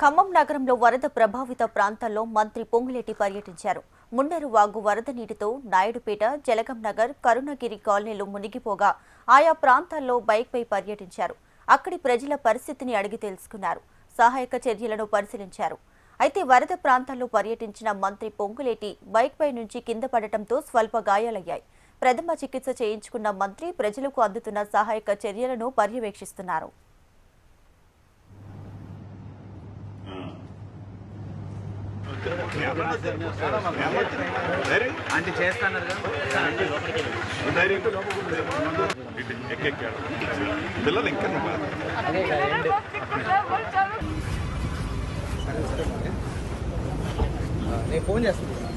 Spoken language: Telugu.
ఖమ్మం నగరంలో వరద ప్రభావిత ప్రాంతాల్లో మంత్రి పొంగులేటి పర్యటించారు. మున్నెరు వాగు వరద నీటితో నాయుడుపేట జలగం నగర్ కరుణగిరి కాలనీలు మునిగిపోగా ఆయా ప్రాంతాల్లో బైక్పై పర్యటించారు. అక్కడి ప్రజల పరిస్థితిని అడిగి తెలుసుకున్నారు. సహాయక చర్యలను పరిశీలించారు. అయితే వరద ప్రాంతాల్లో పర్యటించిన మంత్రి పొంగులేటి బైక్పై నుంచి కింద పడటంతో స్వల్ప గాయాలయ్యాయి. ప్రథమ చికిత్స చేయించుకున్న మంత్రి ప్రజలకు అందుతున్న సహాయక చర్యలను పర్యవేక్షిస్తున్నారు. అంటే చేస్తాను ఎక్కెక్కాడు పిల్లలు ఇంకా నేను ఫోన్ చేస్తాను